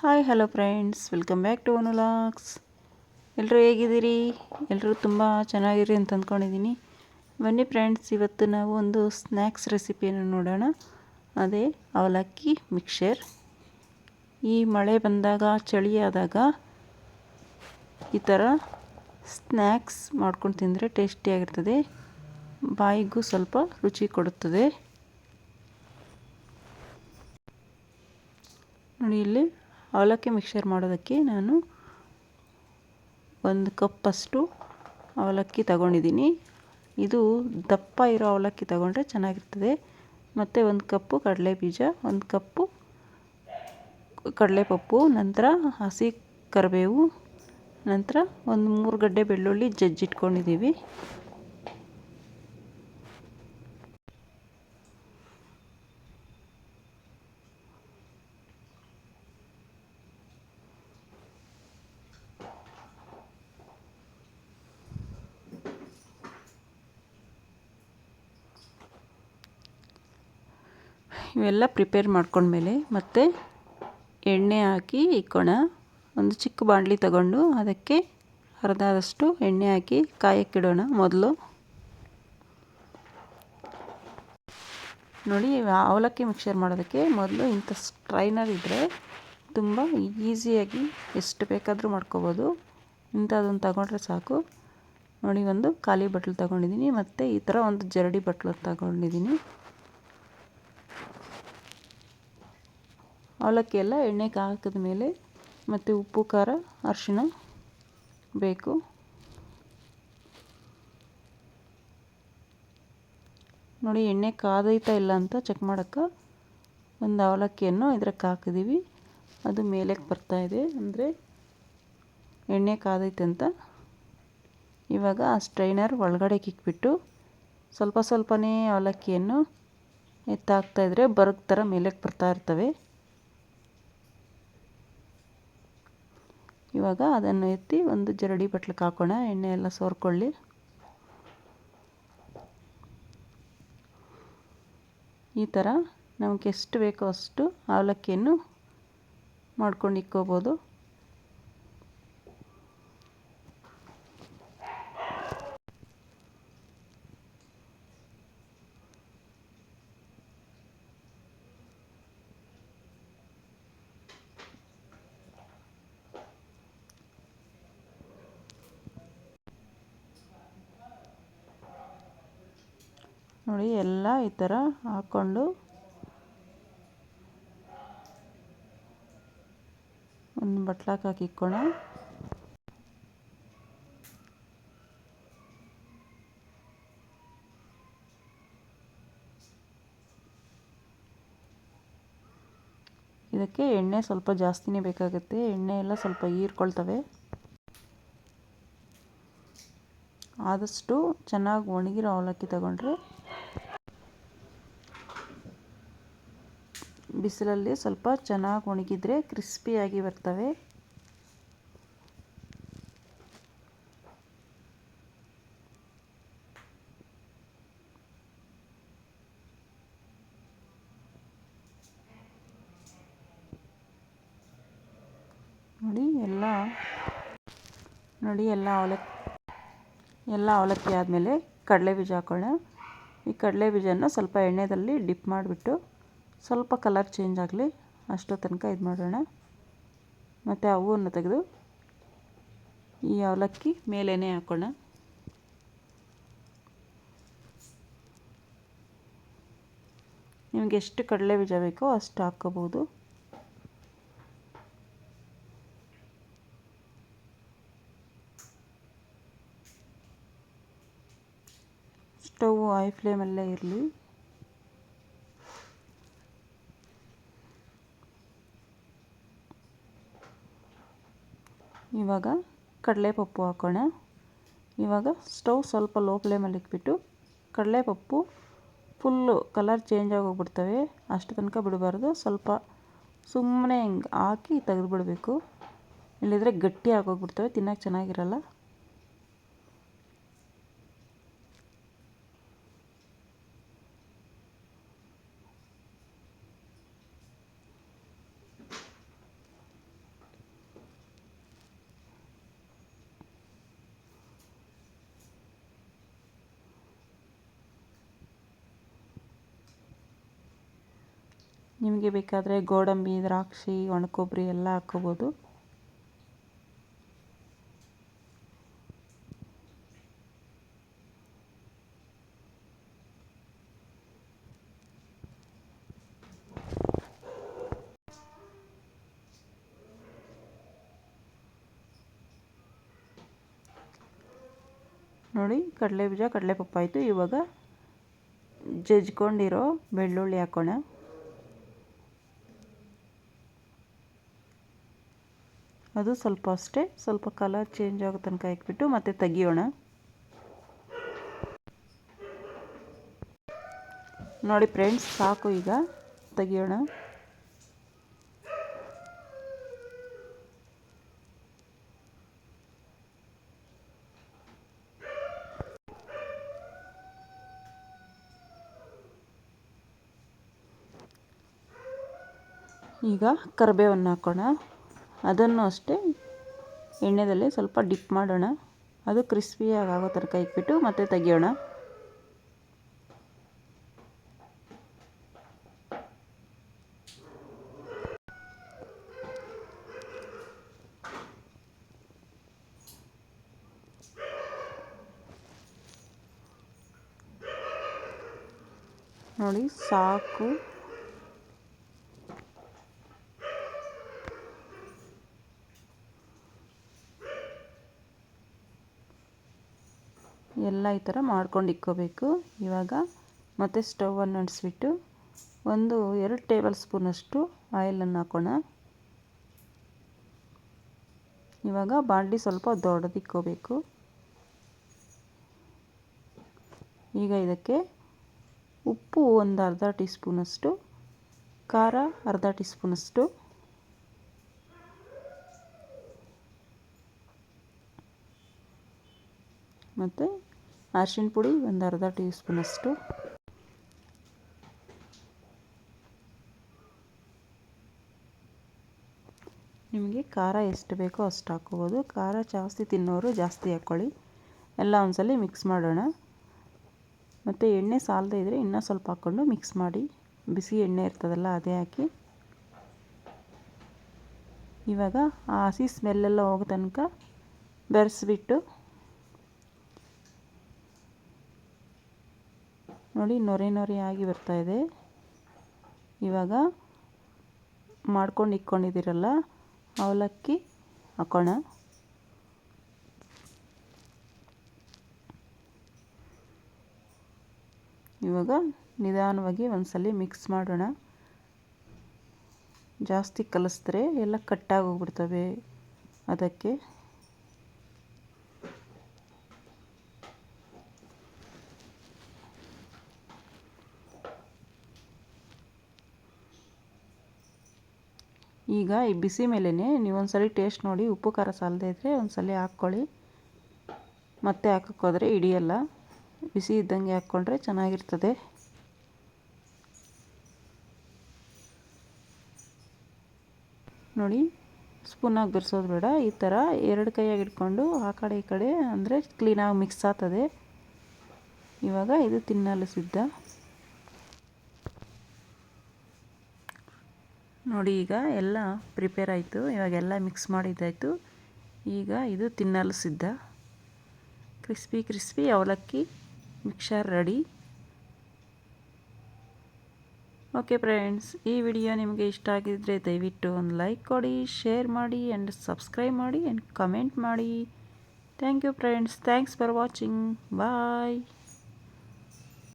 Hi, hello friends. Welcome back to ಅನುಲಾಕ್ಸ್. ಎಲ್ಲರೂ ಹೇಗಿದ್ದೀರಿ? ಎಲ್ಲರೂ ತುಂಬ ಚೆನ್ನಾಗಿರಿ ಅಂತ ಅಂದ್ಕೊಂಡಿದ್ದೀನಿ. ಬನ್ನಿ ಫ್ರೆಂಡ್ಸ್, ಇವತ್ತು ನಾವು ಒಂದು ಸ್ನ್ಯಾಕ್ಸ್ ರೆಸಿಪಿಯನ್ನು ನೋಡೋಣ. ಅದೇ ಅವಲಕ್ಕಿ ಮಿಕ್ಸರ್ ಈ ಮಳೆ ಬಂದಾಗ, ಚಳಿ ಆದಾಗ ಈ ಥರ ಸ್ನ್ಯಾಕ್ಸ್ ಮಾಡ್ಕೊಂಡು ತಿಂದರೆ ಟೇಸ್ಟಿಯಾಗಿರ್ತದೆ ಬಾಯಿಗೂ ಸ್ವಲ್ಪ ರುಚಿ ಕೊಡುತ್ತದೆ. ನೋಡಿ ಇಲ್ಲಿ ಅವಲಕ್ಕಿ ಮಿಕ್ಸರ್ ಮಾಡೋದಕ್ಕೆ ನಾನು ಒಂದು ಕಪ್ಪಷ್ಟು ಅವಲಕ್ಕಿ ತಗೊಂಡಿದ್ದೀನಿ. ಇದು ದಪ್ಪ ಇರೋ ಅವಲಕ್ಕಿ ತಗೊಂಡ್ರೆ ಚೆನ್ನಾಗಿರ್ತದೆ. ಮತ್ತು ಒಂದು ಕಪ್ಪು ಕಡಲೆ ಬೀಜ, ಒಂದು ಕಪ್ಪು ಕಡಲೆಪಪ್ಪು, ನಂತರ ಹಸಿ ಕರಿಬೇವು, ನಂತರ ಒಂದು ಮೂರು ಗಡ್ಡೆ ಬೆಳ್ಳುಳ್ಳಿ ಜಜ್ಜಿಟ್ಕೊಂಡಿದ್ದೀವಿ. ಇವೆಲ್ಲ ಪ್ರಿಪೇರ್ ಮಾಡ್ಕೊಂಡ್ಮೇಲೆ ಮತ್ತೆ ಎಣ್ಣೆ ಹಾಕಿ ಇಕ್ಕೋಣ ಒಂದು ಚಿಕ್ಕ ಬಾಣಲಿ ತಗೊಂಡು ಅದಕ್ಕೆ ಅರ್ಧದಷ್ಟು ಎಣ್ಣೆ ಹಾಕಿ ಕಾಯಕ್ಕಿಡೋಣ ಮೊದಲು. ನೋಡಿ ಅವಲಕ್ಕಿ ಮಿಕ್ಸರ್ ಮಾಡೋದಕ್ಕೆ ಮೊದಲು ಇಂಥ ಸ್ಟ್ರೈನರ್ ಇದ್ದರೆ ತುಂಬ ಈಸಿಯಾಗಿ ಎಷ್ಟು ಬೇಕಾದರೂ ಮಾಡ್ಕೋಬೋದು. ಇಂಥದ್ದೊಂದು ತಗೊಂಡ್ರೆ ಸಾಕು. ನೋಡಿ, ಒಂದು ಖಾಲಿ ಬಟ್ಲು ತಗೊಂಡಿದ್ದೀನಿ, ಮತ್ತು ಈ ಥರ ಒಂದು ಜರಡಿ ಬಟ್ಲು ತಗೊಂಡಿದ್ದೀನಿ. ಅವಲಕ್ಕಿ ಎಲ್ಲ ಎಣ್ಣೆಗೆ ಹಾಕಿದ ಮೇಲೆ ಮತ್ತು ಉಪ್ಪು, ಖಾರ ಅರಿಶಿಣ ಬೇಕು. ನೋಡಿ, ಎಣ್ಣೆ ಕಾದೈತಾ ಇಲ್ಲ ಅಂತ ಚೆಕ್ ಮಾಡೋಕ್ಕೆ ಒಂದು ಅವಲಕ್ಕಿಯನ್ನು ಇದಕ್ಕೆ ಹಾಕಿದ್ದೀವಿ. ಅದು ಮೇಲಕ್ಕೆ ಬರ್ತಾ ಇದೆ. ಅಂದರೆ ಎಣ್ಣೆ ಕಾದೈತೆ ಅಂತ. ಇವಾಗ ಆ ಸ್ಟ್ರೈನರ್ ಒಳಗಡೆ ಕಿಕ್ಬಿಟ್ಟು ಸ್ವಲ್ಪ ಸ್ವಲ್ಪನೇ ಅವಲಕ್ಕಿಯನ್ನು ಎತ್ತಾಕ್ತಾಯಿದ್ರೆ ಬರಗ್ ಥರ ಮೇಲಕ್ಕೆ ಬರ್ತಾ ಇರ್ತವೆ. ಇವಾಗ ಅದನ್ನು ಎತ್ತಿ ಒಂದು ಜರಡಿ ಬಟ್ಲಿಗೆ ಹಾಕೋಣ, ಎಣ್ಣೆ ಎಲ್ಲ ಸೋರ್ಕೊಳ್ಳಿ. ಈ ಥರ ನಮಗೆ ಎಷ್ಟು ಬೇಕೋ ಅಷ್ಟು ಅವಲಕ್ಕಿಯನ್ನು ಮಾಡ್ಕೊಂಡು ಇಕ್ಕೋಬೋದು. ನೋಡಿ, ಎಲ್ಲ ಈ ಥರ ಹಾಕ್ಕೊಂಡು ಒಂದು ಬಟ್ಲಾಕ್ ಹಾಕಿ ಇಕ್ಕೋಣ ಇದಕ್ಕೆ ಎಣ್ಣೆ ಸ್ವಲ್ಪ ಜಾಸ್ತಿನೇ ಬೇಕಾಗುತ್ತೆ. ಎಣ್ಣೆ ಎಲ್ಲ ಸ್ವಲ್ಪ ಹೀರ್ಕೊಳ್ತವೆ. ಆದಷ್ಟು ಚೆನ್ನಾಗಿ ಒಣಗಿರೋ ಅವಲಕ್ಕಿ ತಗೊಂಡ್ರೆ ಬಿಸಿಲಲ್ಲಿ ಸ್ವಲ್ಪ ಚೆನ್ನಾಗಿ ಒಣಗಿದ್ರೆ ಕ್ರಿಸ್ಪಿಯಾಗಿ ಬರ್ತವೆ. ನೋಡಿ, ಎಲ್ಲ ನೋಡಿ, ಎಲ್ಲ ಅವಲಕ್ಕಿ ಎಲ್ಲ ಅವಲಕ್ಕಿ ಆದಮೇಲೆ ಕಡಲೆ ಬೀಜ ಹಾಕೋಣ. ಈ ಕಡಲೆ ಬೀಜನ ಸ್ವಲ್ಪ ಎಣ್ಣೆದಲ್ಲಿ ಡಿಪ್ ಮಾಡಿಬಿಟ್ಟು ಸ್ವಲ್ಪ ಕಲರ್ ಚೇಂಜ್ ಆಗಲಿ ಅಷ್ಟು ತನಕ ಇದು ಮಾಡೋಣ. ಮತ್ತು ಅವನ್ನು ತೆಗೆದು ಈ ಅವಲಕ್ಕಿ ಮೇಲೇ ಹಾಕೋಣ. ನಿಮಗೆ ಎಷ್ಟು ಕಡಲೆ ಬೀಜ ಬೇಕೋ ಅಷ್ಟು ಹಾಕ್ಕೋಬೋದು ಸ್ಟವ್ ಹೈ ಫ್ಲೇಮಲ್ಲೇ ಇರಲಿ. ಇವಾಗ ಕಡಲೆಪಪ್ಪು ಹಾಕೋಣ. ಇವಾಗ ಸ್ಟವ್ ಸ್ವಲ್ಪ ಲೋ ಫ್ಲೇಮಲ್ಲಿ ಇಟ್ಬಿಟ್ಟು ಕಡಲೆಪಪ್ಪು ಫುಲ್ಲು ಕಲರ್ ಚೇಂಜ್ ಆಗೋಗ್ಬಿಡ್ತವೆ. ಅಷ್ಟು ತನಕ ಬಿಡಬಾರ್ದು. ಸ್ವಲ್ಪ ಸುಮ್ಮನೆ ಹಿಂಗೆ ಹಾಕಿ ತೆಗೆದುಬಿಡಬೇಕು. ಇಲ್ಲದಿದ್ರೆ ಗಟ್ಟಿ ಆಗೋಗ್ಬಿಡ್ತವೆ. ತಿನ್ನೋಕೆ ಚೆನ್ನಾಗಿರಲ್ಲ. ನಿಮಗೆ ಬೇಕಾದರೆ ಗೋಡಂಬಿ, ದ್ರಾಕ್ಷಿ, ಒಣಕೊಬ್ಬರಿ ಎಲ್ಲ ಹಾಕ್ಕೋಬೋದು. ನೋಡಿ ಕಡಲೆ ಬೀಜ ಕಡಲೆ ಪಪ್ಪ ಆಯಿತು ಇವಾಗ ಜಜ್ಕೊಂಡಿರೋ ಬೆಳ್ಳುಳ್ಳಿ ಹಾಕೋಣ. ಅದು ಸ್ವಲ್ಪ ಅಷ್ಟೇ. ಸ್ವಲ್ಪ ಕಲರ್ ಚೇಂಜ್ ಆಗೋ ತನಕ ಹಾಕ್ಬಿಟ್ಟು ಮತ್ತೆ ತೆಗಿಯೋಣ. ನೋಡಿ ಫ್ರೆಂಡ್ಸ್ ಸಾಕು ಈಗ. ತೆಗಿಯೋಣ. ಈಗ ಕರಿಬೇವನ್ನು ಹಾಕೋಣ. ಅದನ್ನು ಅಷ್ಟೇ ಎಣ್ಣೆದಲ್ಲಿ ಸ್ವಲ್ಪ ಡಿಪ್ ಮಾಡೋಣ. ಅದು ಕ್ರಿಸ್ಪಿಯಾಗಿ ಆಗೋ ತನಕ ಇಟ್ಬಿಟ್ಟು ಮತ್ತೆ ತೆಗಿಯೋಣ. ನೋಡಿ ಸಾಕು. ಎಲ್ಲ ಈ ಥರ ಮಾಡ್ಕೊಂಡು ಇಕ್ಕೋಬೇಕು. ಇವಾಗ ಮತ್ತೆ ಸ್ಟವನ್ನು ಅಂಟಿಸ್ಬಿಟ್ಟು ಒಂದು ಎರಡು ಟೇಬಲ್ ಸ್ಪೂನಷ್ಟು ಆಯಿಲನ್ನು ಹಾಕೋಣ. ಇವಾಗ ಬಾಣಲಿ ಸ್ವಲ್ಪ ದೊಡ್ಡದಿಕ್ಕೋಬೇಕು ಈಗ ಇದಕ್ಕೆ ಉಪ್ಪು ಒಂದು ಅರ್ಧ ಟೀ ಸ್ಪೂನಷ್ಟು ಖಾರ ಅರ್ಧ ಟೀ ಸ್ಪೂನಷ್ಟು ಮತ್ತು ಅರಿಶಿಣ ಪುಡಿ, ಒಂದು ಅರ್ಧ ಟೀ ಸ್ಪೂನಷ್ಟು ನಿಮಗೆ ಖಾರ ಎಷ್ಟು ಬೇಕೋ ಅಷ್ಟು ಹಾಕ್ಕೋಬೋದು. ಖಾರ ಜಾಸ್ತಿ ತಿನ್ನೋರು ಜಾಸ್ತಿ ಹಾಕ್ಕೊಳ್ಳಿ. ಎಲ್ಲ ಒಂದ್ಸಲ ಮಿಕ್ಸ್ ಮಾಡೋಣ. ಮತ್ತು ಎಣ್ಣೆ ಸಾಲದೇ ಇದ್ದರೆ ಇನ್ನೂ ಸ್ವಲ್ಪ ಹಾಕ್ಕೊಂಡು ಮಿಕ್ಸ್ ಮಾಡಿ. ಬಿಸಿ ಎಣ್ಣೆ ಇರ್ತದಲ್ಲ, ಅದೇ ಹಾಕಿ. ಇವಾಗ ಆ ಹಸಿ ಸ್ಮೆಲ್ಲೆಲ್ಲ ಹೋಗೋ ತನಕ ಬೆರೆಸ್ಬಿಟ್ಟು ನೋಡಿ, ನೊರೆ ನೊರೆ ಆಗಿ ಬರ್ತಾ ಇದೆ. ಇವಾಗ ಮಾಡ್ಕೊಂಡು ಇಟ್ಕೊಂಡಿದ್ದೀರಲ್ಲ, ಅವಲಕ್ಕಿ ಹಾಕೋಣ. ಇವಾಗ ನಿಧಾನವಾಗಿ ಒಂದ್ಸಲ ಮಿಕ್ಸ್ ಮಾಡೋಣ. ಜಾಸ್ತಿ ಕಲಿಸಿದ್ರೆ ಎಲ್ಲ ಕಟ್ಟಾಗೋಗ್ಬಿಡ್ತವೆ ಅದಕ್ಕೆ. ಈಗ ಈ ಬಿಸಿ ಮೇಲೇ ನೀವು ಒಂದ್ಸಲ ಟೇಸ್ಟ್ ನೋಡಿ, ಉಪ್ಪು, ಖಾರ ಸಾಲದೇ ಇದ್ದರೆ ಒಂದ್ಸಲ ಹಾಕ್ಕೊಳ್ಳಿ. ಮತ್ತೆ ಹಾಕೋಕ್ಕೋದ್ರೆ ಹಿಡಿಯಲ್ಲ ಬಿಸಿ ಇದ್ದಂಗೆ ಹಾಕ್ಕೊಂಡ್ರೆ ಚೆನ್ನಾಗಿರ್ತದೆ. ನೋಡಿ ಸ್ಪೂನಾಗಿ ಬೆರೆಸೋದು ಬೇಡ. ಈ ಥರ ಎರಡು ಕೈಯಾಗಿ ಇಟ್ಕೊಂಡು ಆ ಕಡೆ ಈ ಕಡೆ ಅಂದರೆ ಕ್ಲೀನಾಗಿ ಮಿಕ್ಸ್ ಆಗ್ತದೆ. ಇವಾಗ ಇದು ತಿನ್ನಲು ಸಿದ್ಧ. ನೋಡಿ ಈಗ ಎಲ್ಲ ಪ್ರಿಪೇರ್ ಆಯಿತು. ಇವಾಗೆಲ್ಲ ಮಿಕ್ಸ್ ಮಾಡಿದ್ದಾಯಿತು. ಈಗ ಇದು ತಿನ್ನಲು ಸಿದ್ಧ. Crispy crispy avalakki mixture ready okay friends ಈ ವಿಡಿಯೋ ನಿಮಗೆ ಇಷ್ಟ ಆಗಿದ್ದರೆ ದಯವಿಟ್ಟು ಒಂದು ಲೈಕ್ ಕೊಡಿ ಶೇರ್ ಮಾಡಿ ಆ್ಯಂಡ್ ಸಬ್ಸ್ಕ್ರೈಬ್ ಮಾಡಿ ಆ್ಯಂಡ್ ಕಮೆಂಟ್ ಮಾಡಿ. Thank you friends thanks for watching bye